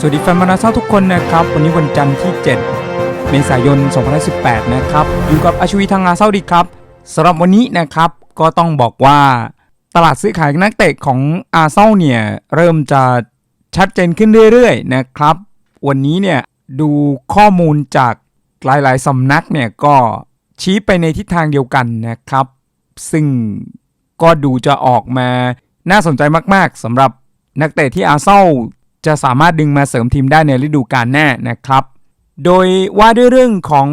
สวัสดีแฟนบอลนาเซาทุกคนนะครับ วันนี้วันจันทร์ที่ 7 เมษายน 2018 นะครับ อยู่กับอาชวีทางอาเซาดีครับสำหรับวันนี้นะครับก็ต้องบอกว่าตลาดซื้อขายนักเตะของอาเซาเนี่ยเริ่มจะชัดเจนขึ้นเรื่อยๆนะครับ วันนี้เนี่ยดูข้อมูลจากหลายๆสำนักเนี่ยก็ชี้ไปในทิศทางเดียวกันนะครับ ซึ่งก็ดูจะออกมาน่าสนใจมากๆสำหรับนักเตะที่อาเซา จะสามารถดึงมาเสริมทีมได้ในฤดูกาลหน้านะครับ โดยว่าด้วยเรื่องของ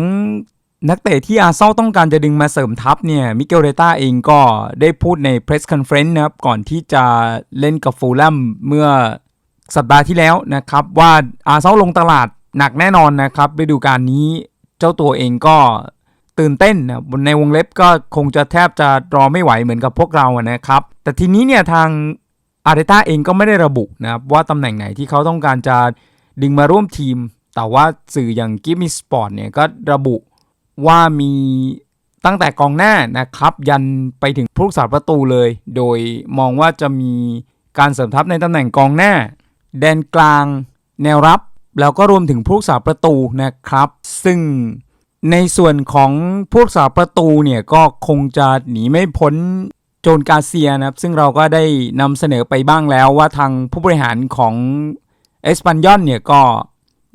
นักเตะที่อาร์เซนอลต้องการจะดึงมาเสริมทัพเนี่ยมิเกลเรต้าเองก็ได้พูดใน Press Conference นะครับ ก่อนที่จะเล่นกับฟูลแลมเมื่อสัปดาห์ที่แล้วนะครับ ว่าอาร์เซนอลลงตลาดหนักแน่นอนนะครับฤดูกาลนี้เจ้าตัวเองก็ตื่นเต้นนะในวงเล็บก็คงจะแทบจะรอไม่ไหวเหมือนกับพวกเรานะครับ แต่ทีนี้เนี่ยทาง อาร์เตต้าเองก็ไม่ได้ระบุนะครับว่าตำแหน่งไหนที่เขาต้องการจะดึงมาร่วมทีม แต่ว่าสื่ออย่างกิฟมิสปอร์ตเนี่ยก็ระบุว่ามีตั้งแต่กองหน้านะครับ ยันไปถึงผู้รักษาประตูเลย โดยมองว่าจะมีการเสริมทัพในตำแหน่งกองหน้า แดนกลางแนวรับ แล้วก็รวมถึงผู้รักษาประตูนะครับ ซึ่งในส่วนของผู้รักษาประตูเนี่ยก็คงจะหนีไม่พ้น โจนกาเซียนะครับซึ่งเราก็ได้นำเสนอไปบ้างแล้วว่าทางผู้บริหารของเอสปันยอนเนี่ยก็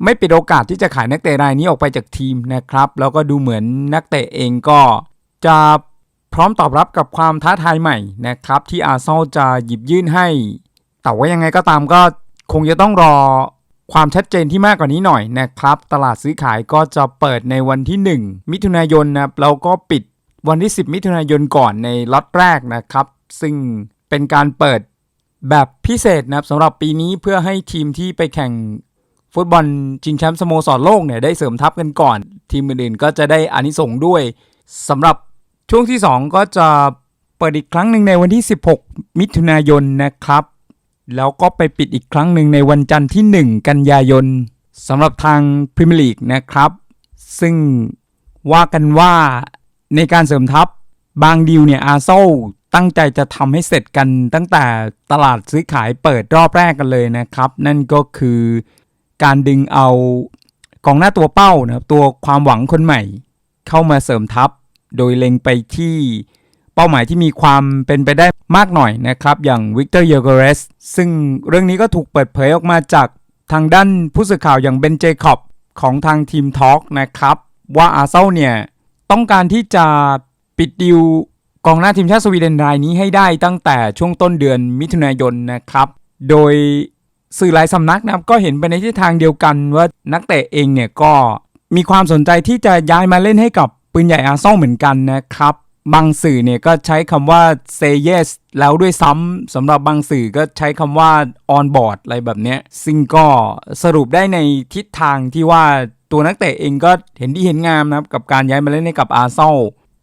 ไม่ปิดโอกาสที่จะขายนักเตะรายนี้ออกไปจากทีมนะครับ แล้วก็ดูเหมือนนักเตะเองก็จะพร้อมตอบรับกับความท้าทายใหม่นะครับ ที่อาร์เซนอลจะหยิบยื่นให้ แต่ว่ายังไงก็ตามก็คงจะต้องรอความชัดเจนที่มากกว่านี้หน่อยนะครับ ตลาดซื้อขายก็จะเปิดในวันที่ 1 มิถุนายนนะครับแล้วก็ปิด วันที่ 10 มิถุนายนก่อนในล็อตแรกนะครับ ซึ่งเป็นการเปิดแบบพิเศษนะครับสำหรับปีนี้เพื่อให้ทีมที่ไปแข่งฟุตบอลชิงแชมป์สโมสรโลกเนี่ยได้เสริมทัพกันก่อน ทีมอื่นๆก็จะได้อานิสงด้วยสำหรับช่วงที่ 2 ก็จะเปิดอีกครั้งหนึ่งในวันที่ 16 มิถุนายนนะครับ แล้วก็ไปปิดอีกครั้งหนึ่งในวันจันทร์ที่ 1 กันยายนสำหรับทางพรีเมียร์ลีกนะครับ ซึ่งว่ากันว่า ในการเสริมทัพบางดีลเนี่ยอาร์เซลตั้งใจจะทำให้เสร็จกันตั้งแต่ตลาดซื้อขายเปิดรอบแรกกันเลยนะครับ นั่นก็คือการดึงเอากองหน้าตัวเป้านะครับตัวความหวังคนใหม่ เข้ามาเสริมทัพ โดยเล็งไปที่เป้าหมายที่มีความเป็นไปได้มากหน่อยนะครับ อย่างวิกเตอร์เยโกเรสซึ่งเรื่องนี้ก็ถูกเปิดเผยออกมาจากทางด้านผู้สื่อข่าวอย่างเบนเจคอบของทางทีมทอล์กนะครับ ว่าอาเซลเนี่ย ต้องการที่จะปิดดิวกองหน้าทีมชาติสวีเดนรายนี้ให้ได้ตั้งแต่ช่วงต้นเดือนมิถุนายนนะครับ โดยสื่อหลายสำนักนะครับก็เห็นไปในทิศทางเดียวกันว่านักเตะเองเนี่ยก็มีความสนใจที่จะย้ายมาเล่นให้กับปืนใหญ่อาร์ซอลเหมือนกันนะครับบางสื่อเนี่ยก็ใช้คำว่า say yes แล้วด้วยซ้ำสำหรับบางสื่อก็ใช้คำว่า on board อะไรแบบเนี้ยซึ่งก็สรุปได้ในทิศทางที่ว่า ตัวนักเตะเองก็เห็นดีเห็นงามนะครับกับการย้ายมาเล่นให้กับอาร์เซนอล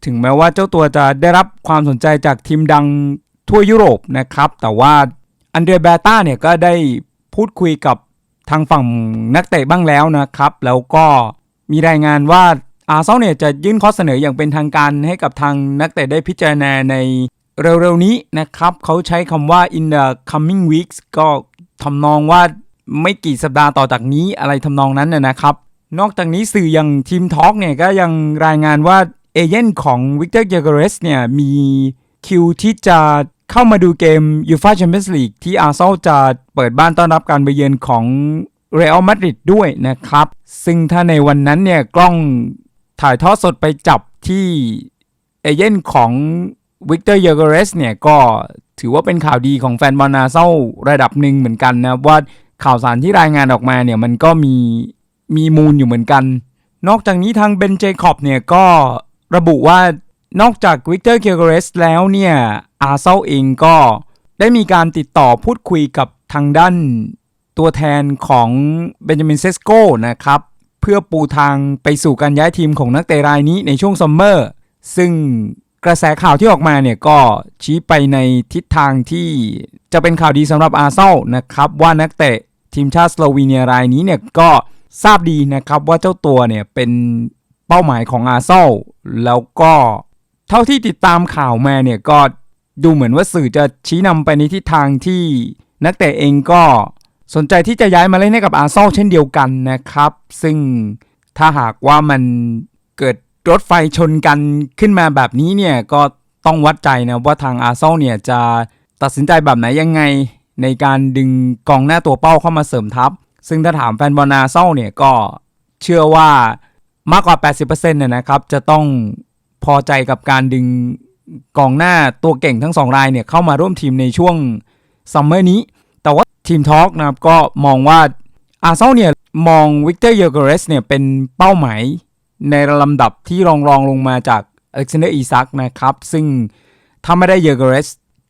ถึงแม้ว่าเจ้าตัวจะได้รับความสนใจจากทีมดังทั่วยุโรปนะครับ แต่ว่าอันเดรเบต้าเนี่ยก็ได้พูดคุยกับทางฝั่งนักเตะบ้างแล้วนะครับ แล้วก็มีรายงานว่าอาร์เซนอลเนี่ยจะยื่นข้อเสนออย่างเป็นทางการให้กับทางนักเตะได้พิจารณาในเร็วๆนี้นะครับ เขาใช้คำว่า in the coming weeks ก็ทำนองว่าไม่กี่สัปดาห์ต่อจากนี้อะไรทำนองนั้นนะครับ นอกจากนี้สื่ออย่างทีมทอล์กเนี่ยก็ยังรายงานว่าเอเย่นของวิกเตอร์เยเกเรสเนี่ยมีคิวที่จะเข้ามาดูเกมยูฟาแชมเปี้ยนส์ลีกที่อาร์เซนอลจะเปิดบ้านต้อนรับการไปเยือนของเรอัลมาดริดด้วยนะครับ ซึ่งถ้าในวันนั้นเนี่ยกล้องถ่ายทอดสดไปจับที่เอเย่นของวิกเตอร์เยเกเรสเนี่ยก็ถือว่าเป็นข่าวดีของแฟนบอลอาร์เซนอลระดับหนึ่งเหมือนกันนะว่าข่าวสารที่รายงานออกมาเนี่ยมันก็มี มีมูลอยู่เหมือนกัน นอกจากนี้ทางเบนเจคอบเนี่ยก็ระบุว่านอกจากวิกเตอร์เคียร์เรสแล้วเนี่ยอาเซลเองก็ได้มีการติดต่อพูดคุยกับทางด้านตัวแทนของเบนจามินเซสโกนะครับ เพื่อปูทางไปสู่การย้ายทีมของนักเตะรายนี้ในช่วงซัมเมอร์ ซึ่งกระแสข่าวที่ออกมาเนี่ยก็ชี้ไปในทิศทางที่จะเป็นข่าวดีสำหรับอาเซลนะครับ ว่านักเตะทีมชาติสโลวีเนียรายนี้เนี่ยก็ ทราบดีนะครับว่าเจ้าตัวเนี่ยเป็นเป้าหมายของอาร์เซลแล้วก็เท่าที่ติดตามข่าวมาเนี่ยก็ดูเหมือนว่าสื่อจะชี้นำไปในทิศทางที่นักเตะเองก็สนใจที่จะย้ายมาเล่นให้กับอาร์เซอลเช่นเดียวกันนะครับ ซึ่งถ้าหากว่ามันเกิดรถไฟชนกันขึ้นมาแบบนี้เนี่ยก็ต้องวัดใจนะว่าทางอาร์เซอลเนี่ยจะตัดสินใจแบบไหนยังไง ในการดึงกองหน้าตัวเป้าเข้ามาเสริมทัพ ซึ่งถ้าถามแฟนบอลอาร์เซนอลเนี่ยก็เชื่อว่ามากกว่า 80%เนี่ยนะครับจะต้องพอใจกับการดึงกองหน้าตัวเก่งทั้งสองรายเนี่ยเข้ามาร่วมทีมในช่วงซัมเมอร์นี้ แต่ว่าทีมทอล์กนะครับก็มองว่าอาร์เซนอลเนี่ยมองวิกเตอร์เยอร์เกเรสเนี่ยเป็นเป้าหมายในลำดับที่รองรองลงมาจากอเล็กซานเดอร์อีซักนะครับ ซึ่งถ้าไม่ได้เยอร์เกเรส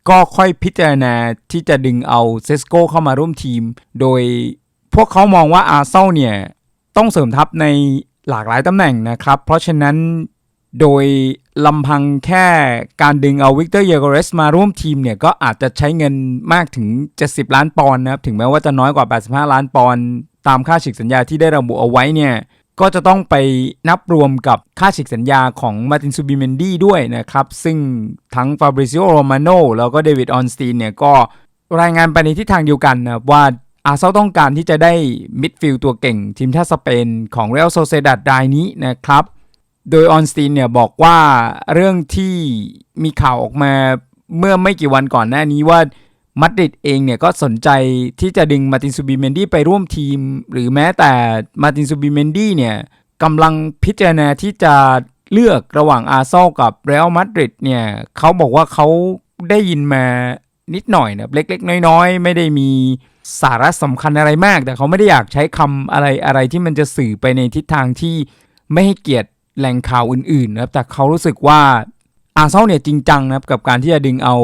ก็ค่อยพิจารณาที่จะดึงเอาเซสโกเข้ามาร่วมทีม โดย พวกเขามองว่าอาร์เซนอลเนี่ย ต้องเสริมทัพในหลากหลายตำแหน่งนะครับ เพราะฉะนั้นโดยลำพังแค่การดึงเอาวิกเตอร์เยโกเรสมาร่วมทีมเนี่ย ก็อาจจะใช้เงินมากถึง 70 ล้านปอนด์นะครับ ถึงแม้ว่าจะน้อยกว่า 85 ล้านปอนด์ตามค่าฉีกสัญญาที่ได้ระบุเอาไว้เนี่ย ก็จะต้องไปนับรวมกับค่าฉีกสัญญาของมาตินซูบิเมนดี้ด้วยนะครับ ซึ่งทั้งฟาบริซิโอโรมาโนแล้วก็เดวิดออนสตีนเนี่ยก็รายงานไปในทิศทางเดียวกันนะว่า อาร์เซนอต้องการที่จะได้มิดฟิลด์ตัวเก่งทีมชาติสเปนของเรอัลโซเซดัดรายนี้นะครับ โดยออนสตีนเนี่ยบอกว่าเรื่องที่มีข่าวออกมาเมื่อไม่กี่วันก่อนหน้านี้ว่ามาดริดเองเนี่ยก็สนใจที่จะดึงมาตินซูบิเมนดี้ไปร่วมทีม หรือแม้แต่มาตินซูบิเมนดี้เนี่ยกำลังพิจารณาที่จะเลือกระหว่างอาร์เซนอลกับเรอัลมาดริดเนี่ยเขาบอกว่าเขาได้ยินมานิดหน่อยนะเล็กๆ น้อยๆ ไม่ได้มี สาระสำคัญอะไรมาก แต่เขาไม่ได้อยากใช้คำอะไรอะไรที่มันจะสื่อไปในทิศทางที่ไม่ให้เกียรติแหล่งข่าวอื่นๆนะครับแต่เขารู้สึกว่าอาร์เซนอลเนี่ยจริงจังนะครับกับการที่จะดึงเอา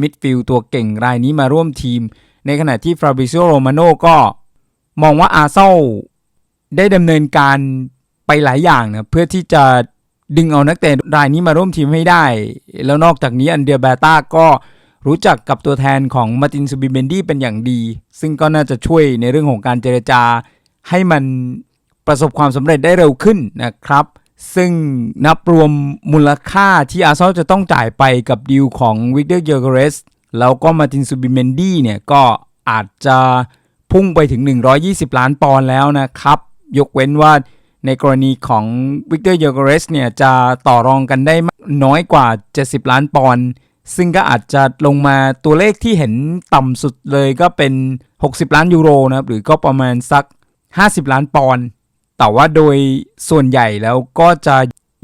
มิดฟิลด์ตัวเก่งรายนี้มาร่วมทีม ในขณะที่ฟราบิซิโอโรมาโนก็มองว่าอาร์เซนอลได้ดำเนินการไปหลายอย่างนะเพื่อที่จะดึงเอานักเตะรายนี้มาร่วมทีมให้ได้ แล้วนอกจากนี้อันเดียเบต้าก็ รู้จักกับตัวแทนของมาร์ตินซูบิเบนดี้เป็นอย่างดี ซึ่งก็น่าจะช่วยในเรื่องของการเจรจา ให้มันประสบความสำเร็จได้เร็วขึ้นนะครับ ซึ่งนับรวมมูลค่าที่อาร์เซนอลจะต้องจ่ายไปกับดีลของวิกเตอร์เยอร์เกเรสแล้วก็มาร์ตินซูบิเมนดี้เนี่ยก็อาจจะพุ่งไปถึง 120 ล้านปอนด์แล้วนะครับ ยกเว้นว่าในกรณีของวิกเตอร์เยอร์เกเรสเนี่ยจะต่อรองกันได้น้อยกว่า 70 ล้านปอนด์ ซึ่งก็อาจจะลงมาตัวเลขที่เห็นต่ำสุดเลยก็เป็น 60 ล้านยูโรนะครับ หรือก็ประมาณสัก 50 ล้านปอนด์แต่ว่าโดยส่วนใหญ่แล้วก็จะ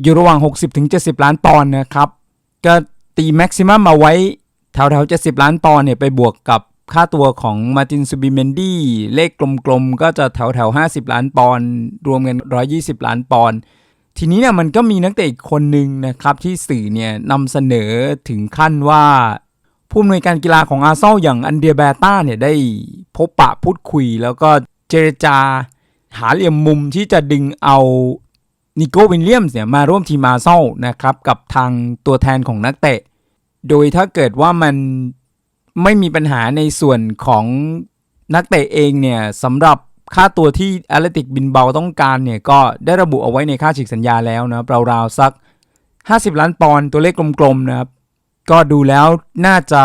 อยู่ระหว่าง 60-70 ล้านปอนด์นะครับ ก็ตีแม็กซิมัมมาไว้แถวๆ70 ล้านปอนด์เนี่ยไปบวกกับค่าตัวของมาตินซูบิเมนดี้เลขกลมๆ ก็จะแถวๆ 50 ล้านปอนด์รวมกัน 120 ล้านปอนด์ ทีนี้เนี่ยมันก็มีนักเตะอีกคนหนึ่งนะครับที่สื่อเนี่ยนำเสนอถึงขั้นว่าผู้อำนวยการกีฬาของอาร์เซนอลอย่างอันเดียเบต้าเนี่ยได้พบปะพูดคุย แล้วก็เจรจาหาเหลี่ยมมุมที่จะดึงเอานิโก้วินเลียมเนี่ยมาร่วมทีมอาร์เซนอลนะครับกับทางตัวแทนของนักเตะ โดยถ้าเกิดว่ามันไม่มีปัญหาในส่วนของนักเตะเองเนี่ยสำหรับ ค่าตัวที่แอตเลติกบินเบาต้องการเนี่ยก็ได้ระบุเอาไว้ในค่าฉีกสัญญาแล้วนะราวๆสัก 50 ล้านปอนด์ตัวเลขกลมๆนะครับ ก็ดูแล้วน่าจะ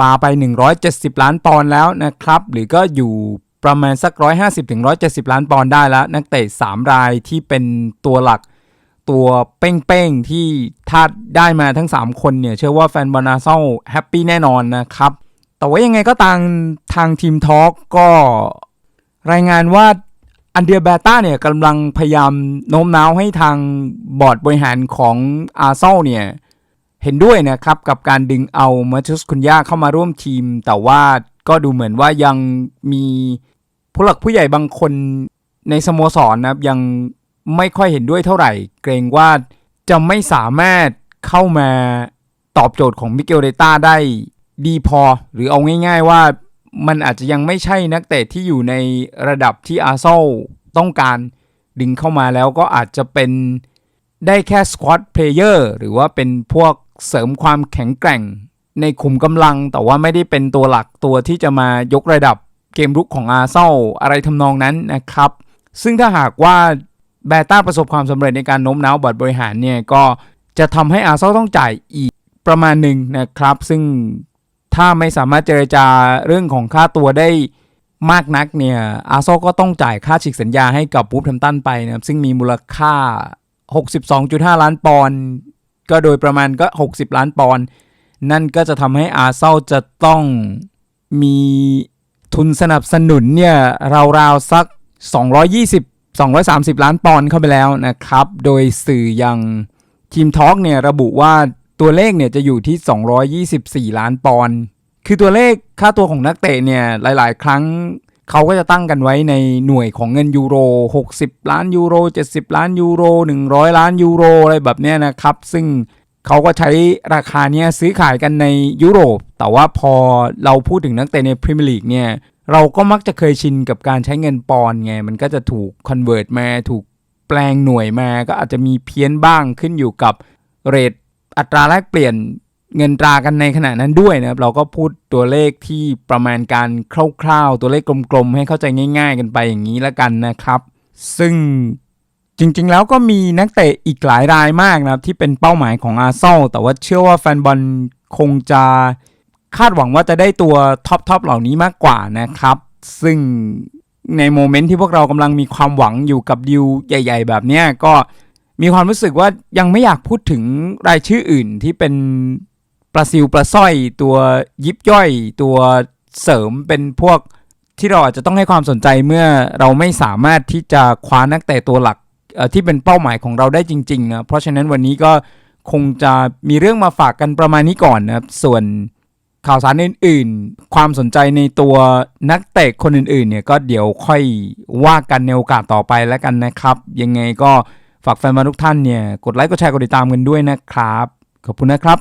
ปาไป 170 ล้านปอนด์แล้วนะครับ หรือก็อยู่ประมาณสัก 150ถึง170 ล้านปอนด์ได้แล้ว นักเตะ3รายที่เป็นตัวหลักตัวเป้งๆที่ถ้าได้มาทั้ง 3 คนเนี่ย เชื่อว่าแฟนบอลนาเซลแฮปปี้แน่นอนนะครับ แต่ว่ายังไงก็ตามทางทีมทอล์กก็ รายงานว่าอันเดียเบต้าเนี่ยกำลังพยายามโน้มน้าวให้ทางบอร์ดบริหารของอาร์เซลเนี่ยเห็นด้วยนะครับ กับการดึงเอามาชุสคุนยาเข้ามาร่วมทีม แต่ว่าก็ดูเหมือนว่ายังมีผู้หลักผู้ใหญ่บางคนในสโมสรนนะครับยังไม่ค่อยเห็นด้วยเท่าไหร่ เกรงว่าจะไม่สามารถเข้ามาตอบโจทย์ของมิเกลเรต้าได้ดีพอ หรือเอาง่าย ๆว่า มันอาจจะยังไม่ใช่นักเตะที่อยู่ในระดับที่อาร์เซลต้องการดึงเข้ามาแล้วก็อาจจะเป็นได้แค่สควอตเพลเยอร์หรือว่าเป็นพวกเสริมความแข็งแกร่ง ในขุมกำลัง แต่ว่าไม่ได้เป็นตัวหลักตัวที่จะมายกระดับเกมรุกของอาร์เซลอะไรทำนองนั้นนะครับ ซึ่งถ้าหากว่าแบต้าประสบความสำเร็จในการโน้มน้าวบอร์ดบริหารเนี่ยก็จะทำให้อาร์เซลต้องจ่ายอีกประมาณหนึ่งนะครับ ซึ่ง ถ้าไม่สามารถเจรจาเรื่องของค่าตัวได้มากนักเนี่ยอาร์เซอลก็ต้องจ่ายค่าฉีกสัญญาให้กับบูฟแฮมตันไปนะครับซึ่งมีมูลค่า 62.5 ล้านปอนด์ก็โดยประมาณก็ 60 ล้านปอนด์นั่นก็จะทำให้อาเซอลจะต้องมีทุนสนับสนุนเนี่ยราวๆสัก 220 230 ล้านปอนด์เข้าไปแล้วนะครับ โดยสื่ออย่างทีมทอล์กเนี่ยระบุว่า ตัวเลขเนี่ยจะอยู่ที่ 224 ล้านปอนด์คือตัวเลขค่าตัวของนักเตะเนี่ยหลาย ๆ ครั้งเขาก็จะตั้งกันไว้ในหน่วยของเงินยูโร 60 ล้านยูโร 70 ล้านยูโร 100 ล้านยูโรอะไรแบบเนี้ยนะครับ ซึ่งเขาก็ใช้ราคาเนี้ยซื้อขายกันในยุโรป แต่ว่าพอเราพูดถึงนักเตะในพรีเมียร์ลีกเนี่ยเราก็มักจะเคยชินกับการใช้เงินปอนด์ไง มันก็จะถูกคอนเวิร์ตมา ถูกแปลงหน่วยมา ก็อาจจะมีเพี้ยนบ้างขึ้นอยู่กับเรท อัตราแลกเปลี่ยนเงินตรากันในขณะนั้นด้วยนะครับ เราก็พูดตัวเลขที่ประมาณการคร่าวๆ ตัวเลขกลมๆ ให้เข้าใจง่าย ๆ กันไปอย่างนี้แล้วกันนะครับ ซึ่งจริงๆ แล้วก็มีนักเตะอีกหลายรายมากนะครับ ที่เป็นเป้าหมายของอาร์เซอลแต่ว่าเชื่อว่าแฟนบอลคงจะคาดหวังว่าจะได้ตัวท็อปๆเหล่านี้มากกว่านะครับ ซึ่งในโมเมนต์ที่พวกเรากำลังมีความหวังอยู่กับดิวใหญ่ ๆ แบบนี้ก็ มีความรู้สึกว่ายังไม่อยากพูดถึงรายชื่ออื่นที่เป็นปลาซิวปลาสร้อย ตัวยิบย่อย ตัวเสริมเป็นพวกที่เราอาจจะต้องให้ความสนใจเมื่อเราไม่สามารถที่จะคว้านักเตะตัวหลักที่เป็นเป้าหมายของเราได้จริงๆนะเพราะฉะนั้นวันนี้ก็คงจะมีเรื่องมาฝากกันประมาณนี้ก่อนนะครับส่วนข่าวสารอื่นๆ ความสนใจในตัวนักเตะคนอื่นๆเนี่ยก็เดี๋ยวค่อยว่ากันในโอกาสต่อไปแล้วกันนะครับ ยังไงก็ ฝากแฟนบอลทุกท่านเนี่ยกดไลค์กดแชร์กดติดตามกันด้วยนะครับ ขอบคุณนะครับ